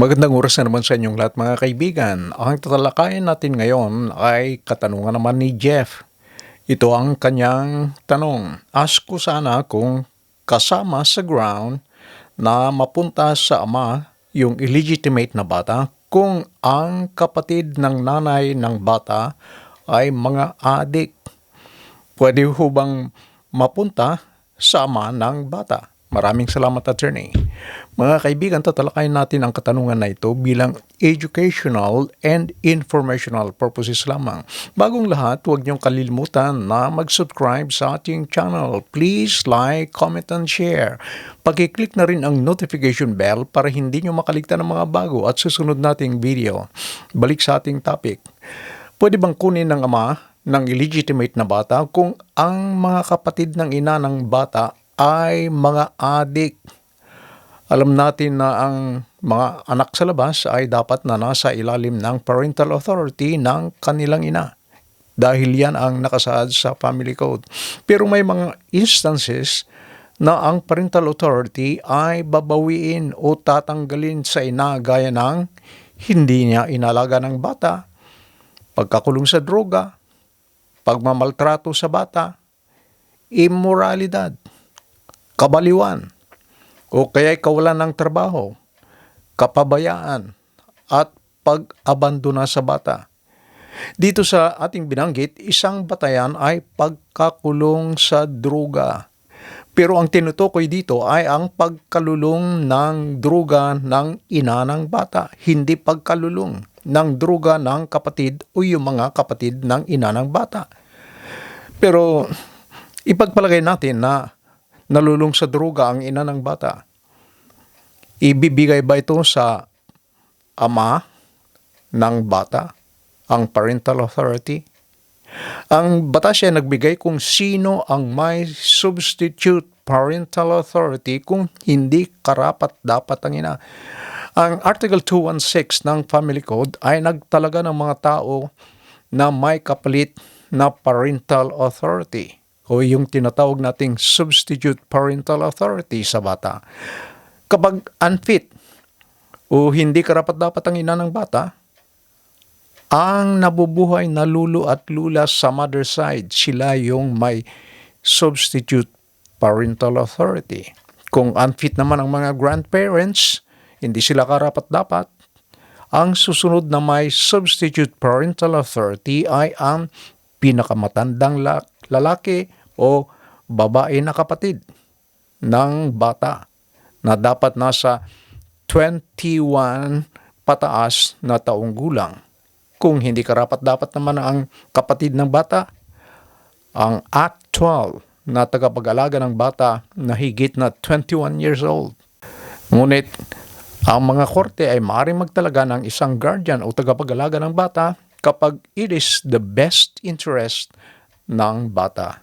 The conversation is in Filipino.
Magandang oras na naman sa inyong lahat mga kaibigan. Ang tatalakayin natin ngayon ay katanungan naman ni Jeff. Ito ang kanyang tanong. Ask ko sana kung kasama sa ground na mapunta sa ama yung illegitimate na bata kung ang kapatid ng nanay ng bata ay mga adik. Pwede ho bang mapunta sa ama ng bata? Maraming salamat, attorney. Mga kaibigan, tatalakayin natin ang katanungan na ito bilang educational and informational purposes lamang. Bagong lahat, huwag niyong kalilimutan na mag-subscribe sa ating channel. Please like, comment, and share. Pag-click na rin ang notification bell para hindi niyo makaligtan ng mga bago at susunod nating video. Balik sa ating topic. Pwede bang kunin ng ama ng illegitimate na bata kung ang mga kapatid ng ina ng bata ay mga adik? Alam natin na ang mga anak sa labas ay dapat na nasa ilalim ng parental authority ng kanilang ina. Dahil yan ang nakasaad sa family code. Pero may mga instances na ang parental authority ay babawiin o tatanggalin sa ina gaya ng hindi niya inalaga ng bata, pagkakulong sa droga, pagmamaltrato sa bata, immoralidad, kabaliwan, o kaya kawalan ng trabaho, kapabayaan, at pag-abandona sa bata. Dito sa ating binanggit, isang batayan ay pagkakulong sa droga. Pero ang tinutukoy dito ay ang pagkalulong ng droga ng ina ng bata, hindi pagkalulong ng droga ng kapatid o yung mga kapatid ng ina ng bata. Pero ipagpalagay natin na nalulong sa droga ang ina ng bata. Ibibigay ba ito sa ama ng bata, ang parental authority? Ang batas ay nagbigay kung sino ang may substitute parental authority kung hindi karapat dapat ang ina. Ang Article 216 ng Family Code ay nagtalaga ng mga tao na may kapalit na parental authority o yung tinatawag nating substitute parental authority sa bata. Kapag unfit o hindi karapat dapat ang ina ng bata, ang nabubuhay na lulu at lula sa mother side, sila yung may substitute parental authority. Kung unfit naman ang mga grandparents, hindi sila karapat dapat, ang susunod na may substitute parental authority ay ang pinakamatandang la- lalaki o babae na kapatid ng bata na dapat nasa 21 pataas na taong gulang. Kung hindi karapat dapat naman ang kapatid ng bata, ang actual na tagapag-alaga ng bata na higit na 21 years old. Ngunit, ang mga korte ay maaaring magtalaga ng isang guardian o tagapag-alaga ng bata kapag it is the best interest ng bata.